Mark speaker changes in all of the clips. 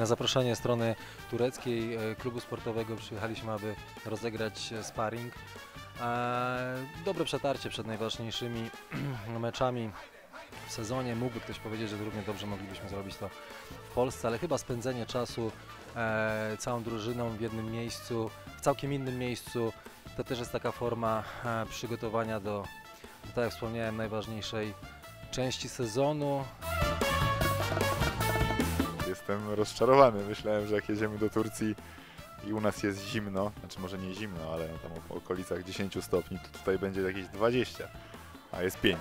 Speaker 1: Na zaproszenie strony tureckiej e, klubu sportowego przyjechaliśmy, aby rozegrać e, sparring. E, Dobre przetarcie przed najważniejszymi meczami w sezonie. Mógłby ktoś powiedzieć, że równie dobrze moglibyśmy zrobić to w Polsce, ale chyba spędzenie czasu całą drużyną w jednym miejscu, w całkiem innym miejscu, to też jest taka forma przygotowania do, do, tak jak wspomniałem, najważniejszej części sezonu.
Speaker 2: Jestem rozczarowany. Myślałem, że jak jedziemy do Turcji i u nas jest zimno, znaczy może nie zimno, ale tam w okolicach 10 stopni, to tutaj będzie jakieś 20, a jest 5.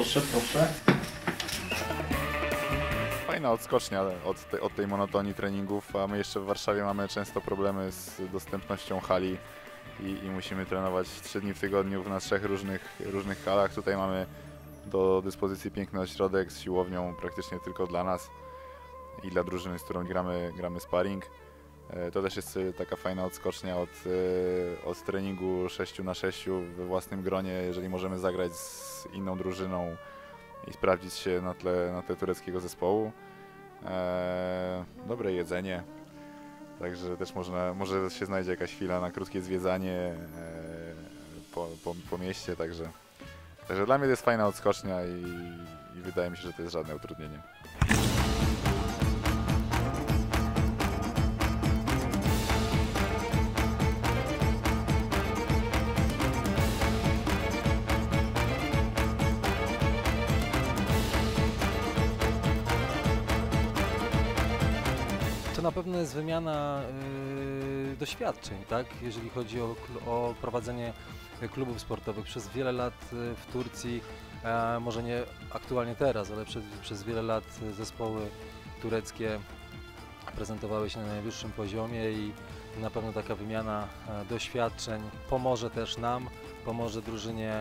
Speaker 3: Proszę, proszę.
Speaker 2: Fajna odskocznia od, te, od tej monotonii treningów, a my jeszcze w Warszawie mamy często problemy z dostępnością hali i, i musimy trenować 3 dni w tygodniu na trzech różnych, różnych halach. Tutaj mamy do dyspozycji piękny ośrodek z siłownią praktycznie tylko dla nas i dla drużyny, z którą gramy, gramy sparring. E, To też jest e, taka fajna odskocznia od, e, od treningu 6 na 6 we własnym gronie, jeżeli możemy zagrać z inną drużyną i sprawdzić się na tle, na tle tureckiego zespołu. E, dobre jedzenie, także też można, może się znajdzie jakaś chwila na krótkie zwiedzanie e, po, po, po mieście, także, także dla mnie to jest fajna odskocznia i, i wydaje mi się, że to jest żadne utrudnienie.
Speaker 1: Na pewno jest wymiana y, doświadczeń, tak? jeżeli chodzi o, o prowadzenie klubów sportowych. Przez wiele lat y, w Turcji, e, może nie aktualnie teraz, ale przez, przez wiele lat zespoły tureckie prezentowały się na najwyższym poziomie i na pewno taka wymiana e, doświadczeń pomoże też nam, pomoże drużynie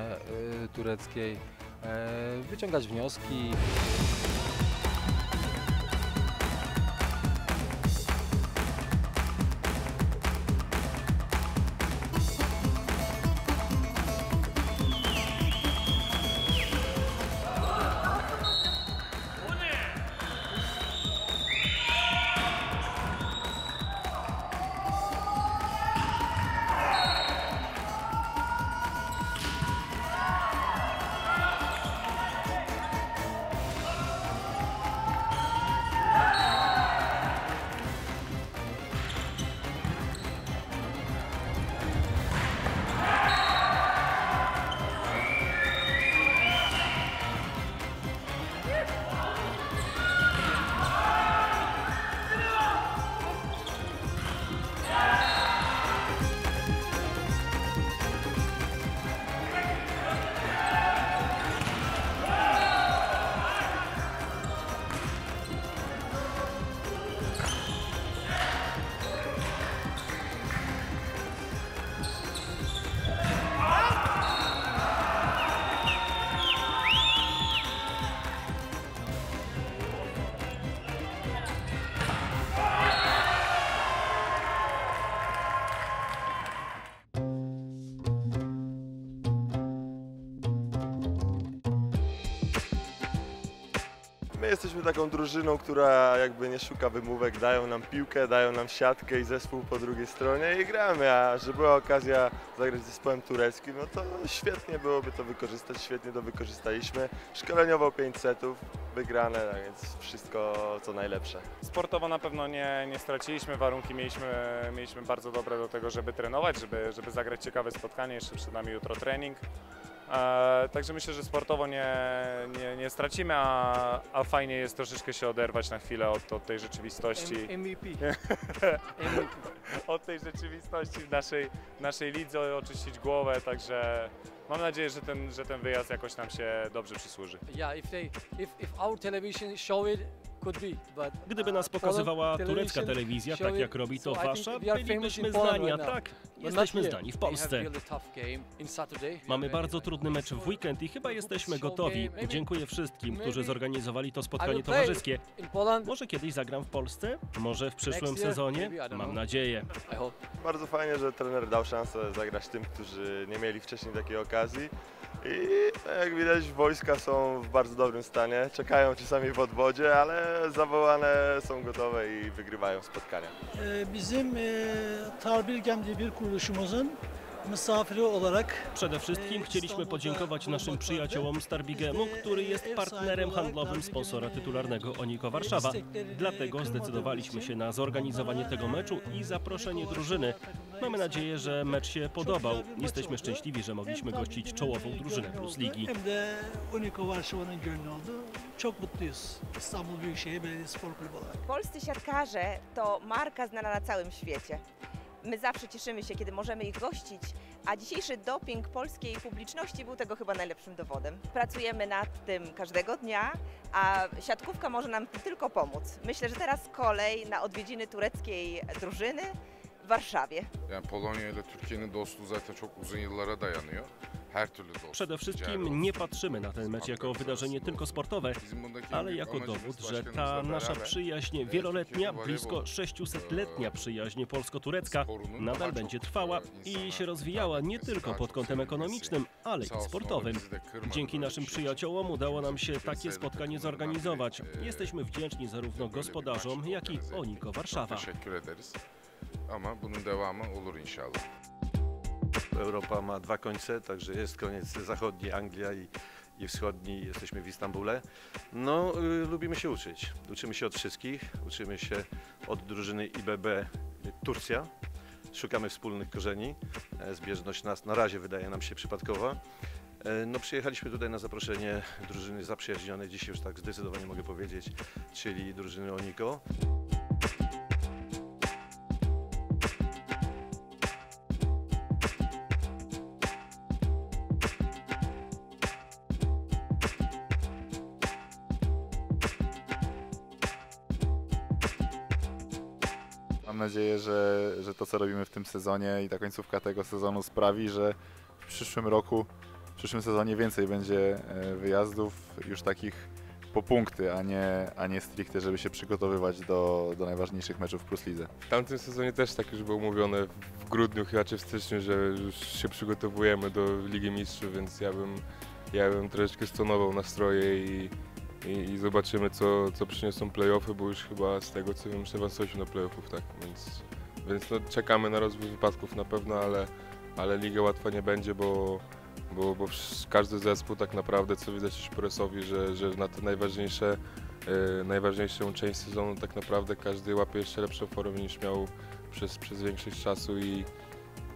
Speaker 1: y, tureckiej e, wyciągać wnioski.
Speaker 4: My jesteśmy taką drużyną, która jakby nie szuka wymówek, dają nam piłkę, dają nam siatkę i zespół po drugiej stronie i gramy, a że była okazja zagrać z zespołem tureckim, no to świetnie byłoby to wykorzystać, świetnie to wykorzystaliśmy. Szkoleniowo 5 setów, wygrane, tak więc wszystko co najlepsze.
Speaker 5: Sportowo na pewno nie, nie straciliśmy, warunki mieliśmy, mieliśmy bardzo dobre do tego, żeby trenować, żeby, żeby zagrać ciekawe spotkanie, jeszcze przed nami jutro trening. E, także myślę, że sportowo nie, nie, nie stracimy, a, a fajnie jest troszeczkę się oderwać na chwilę od, od tej rzeczywistości.
Speaker 3: MVP.
Speaker 5: od tej rzeczywistości w naszej, naszej lidze, oczyścić głowę, także mam nadzieję, że ten, że ten wyjazd jakoś nam się dobrze przysłuży.
Speaker 3: Yeah, if they, if, if our television show it,
Speaker 6: Gdyby
Speaker 1: uh,
Speaker 6: nas
Speaker 1: Poland
Speaker 6: pokazywała turecka telewizja, tak jak robi to wasza, bylibyśmy a tak, jesteśmy znani w Polsce. Mamy bardzo trudny mecz w weekend i chyba jesteśmy gotowi. Dziękuję wszystkim, którzy zorganizowali to spotkanie towarzyskie. Może kiedyś zagram w Polsce? Może w przyszłym sezonie? Mam nadzieję.
Speaker 4: Bardzo fajnie, że trener dał szansę zagrać tym, którzy nie mieli wcześniej takiej okazji. I jak widać wojska są w bardzo dobrym stanie, czekają czasami w odwodzie, ale zawołane są gotowe i wygrywają spotkania.
Speaker 7: Ee, Bizim e, Tarbilgem diye bir kuruluşumuzun
Speaker 6: Przede wszystkim chcieliśmy podziękować naszym przyjaciołom z Tarbigemu, który jest partnerem handlowym sponsora tytularnego Oniko Warszawa. Dlatego zdecydowaliśmy się na zorganizowanie tego meczu i zaproszenie drużyny. Mamy nadzieję, że mecz się podobał. Jesteśmy szczęśliwi, że mogliśmy gościć czołową drużynę Plus Ligi.
Speaker 7: Çok mutluyuz İstanbul Büyükşehir Belediyespor Kulübü olarak.
Speaker 8: Polscy siatkarze to marka znana na całym świecie. My zawsze cieszymy się, kiedy możemy ich gościć, a dzisiejszy doping polskiej publiczności był tego chyba najlepszym dowodem. Pracujemy nad tym każdego dnia, a siatkówka może nam tylko pomóc. Myślę, że teraz kolej na odwiedziny tureckiej drużyny w Warszawie.
Speaker 9: Yani Polonya ile Türkiye'nin dostluğu zaten çok uzun yıllara dayanıyor.
Speaker 6: Przede wszystkim nie patrzymy na ten mecz jako wydarzenie tylko sportowe, ale jako dowód, że ta nasza przyjaźń wieloletnia, blisko
Speaker 9: voleybol,
Speaker 6: 600-letnia przyjaźń polsko-turecka nadal będzie trwała i się rozwijała nie tylko pod kątem ekonomicznym, ale i sportowym. Dzięki naszym przyjaciołom udało nam się takie spotkanie zorganizować. Jesteśmy wdzięczni zarówno gospodarzom, jak i. Oniko Warszawa.
Speaker 9: Ama bunun devamı olur inşallah.
Speaker 10: Europa ma dwa końce, także jest koniec zachodni, Anglia i, i wschodni, jesteśmy w Istambule. No, y, lubimy się uczyć. Uczymy się od wszystkich, uczymy się od drużyny IBB Turcja. Szukamy wspólnych korzeni. E, Zbieżność nas na razie wydaje nam się przypadkowa. E, No, przyjechaliśmy tutaj na zaproszenie drużyny zaprzyjaźnionej, dzisiaj już tak zdecydowanie mogę powiedzieć, czyli drużyny Oniko.
Speaker 2: Nadzieję, że, że to co robimy w tym sezonie i ta końcówka tego sezonu sprawi, że w przyszłym roku, w przyszłym sezonie więcej będzie e, wyjazdów już takich po punkty, a nie, a nie stricte, żeby się przygotowywać do, do najważniejszych meczów w Plus Lidze.
Speaker 11: W tamtym sezonie też tak już było mówione w grudniu chyba czy w styczniu, że już się przygotowujemy do Ligi Mistrzów, więc ja bym, ja bym troszeczkę stonował nastroje i, i, i zobaczymy co, co przyniosą playoffy, bo już chyba z tego co wiem już awansowaliśmy do playoffów, tak, więc, więc no, czekamy na rozwój wypadków na pewno, ale, ale liga łatwa nie będzie, bo, bo, bo każdy zespół tak naprawdę, co widać już Presowi, że, że na te najważniejsze e, najważniejszą część sezonu tak naprawdę każdy łapie jeszcze lepszą formę niż miał przez, przez większość czasu i,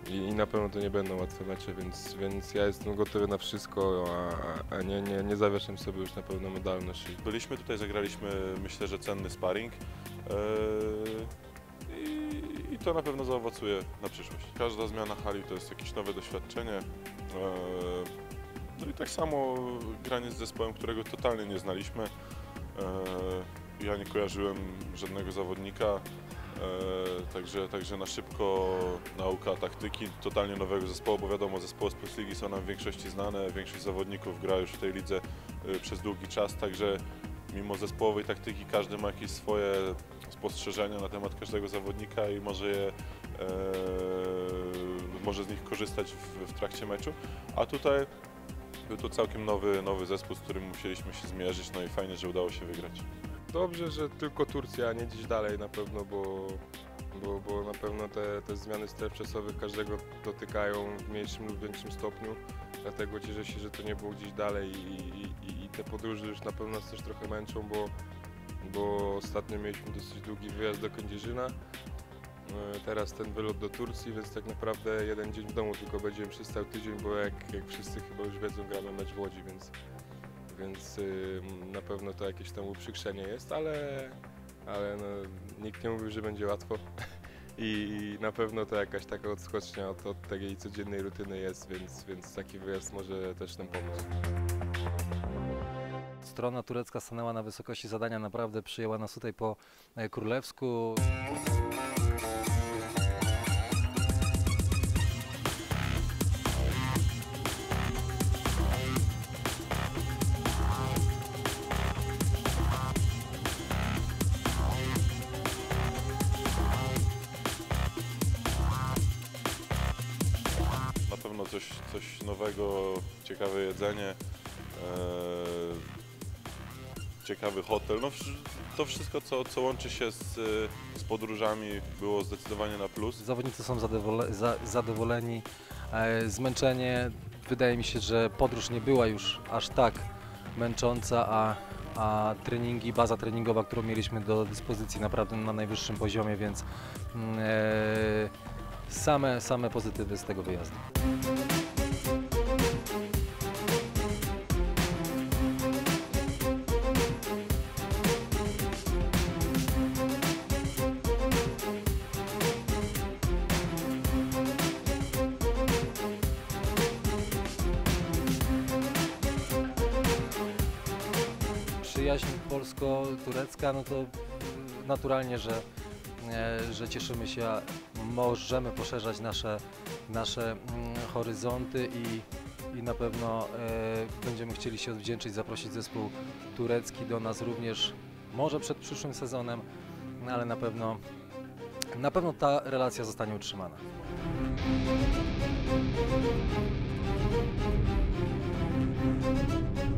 Speaker 11: i, i na pewno to nie będą łatwe mecze, więc, więc ja jestem gotowy na wszystko, a, a nie, nie, nie zawieszam sobie już na pewno medalność.
Speaker 12: Byliśmy tutaj, zagraliśmy myślę, że cenny sparring eee, i, i to na pewno zaowocuje na przyszłość. Każda zmiana hali to jest jakieś nowe doświadczenie. Eee, no i tak samo granie z zespołem, którego totalnie nie znaliśmy. Eee, ja nie kojarzyłem żadnego zawodnika, także, także na szybko nauka taktyki totalnie nowego zespołu, bo wiadomo, zespoły z Plus Ligi są nam w większości znane, większość zawodników gra już w tej lidze y, przez długi czas, także mimo zespołowej taktyki każdy ma jakieś swoje spostrzeżenia na temat każdego zawodnika i może je, e, może z nich korzystać w, w trakcie meczu, a tutaj był to całkiem nowy, nowy zespół, z którym musieliśmy się zmierzyć, no i fajnie, że udało się wygrać.
Speaker 11: Dobrze, że tylko Turcja, a nie gdzieś dalej na pewno, bo, bo, bo na pewno te, te zmiany stref czasowych każdego dotykają w mniejszym lub większym stopniu. Dlatego cieszę się, że to nie było gdzieś dalej i, i, i te podróże już na pewno nas też trochę męczą, bo, bo ostatnio mieliśmy dosyć długi wyjazd do Kędzierzyna. E, Teraz ten wylot do Turcji, więc tak naprawdę jeden dzień w domu tylko będziemy przez cały tydzień, bo jak, jak wszyscy chyba już wiedzą, gramy mecz w Łodzi, więc, więc y, na pewno to jakieś tam uprzykrzenie jest, ale, ale no, nikt nie mówił, że będzie łatwo. I na pewno to jakaś taka odskocznia od, od takiej codziennej rutyny jest, więc, więc taki wyjazd może też nam pomóc.
Speaker 1: strona turecka stanęła na wysokości zadania, naprawdę przyjęła nas tutaj po e, królewsku.
Speaker 12: Coś, coś nowego, ciekawe jedzenie, e, ciekawy hotel. No, to wszystko, co, co łączy się z, z podróżami, było zdecydowanie na plus.
Speaker 1: Zawodnicy są zadowole, za, zadowoleni. E, zmęczenie, wydaje mi się, że podróż nie była już aż tak męcząca, a, a treningi, baza treningowa, którą mieliśmy do dyspozycji naprawdę na najwyższym poziomie, więc mm, e, same, same pozytywy z tego wyjazdu. przyjaźń polsko-turecka, no to naturalnie, że, e, że cieszymy się, możemy poszerzać nasze, nasze mm, horyzonty i, i na pewno e, będziemy chcieli się odwdzięczyć, zaprosić zespół turecki do nas również, może przed przyszłym sezonem, no ale na pewno, na pewno ta relacja zostanie utrzymana.
Speaker 13: Thank you.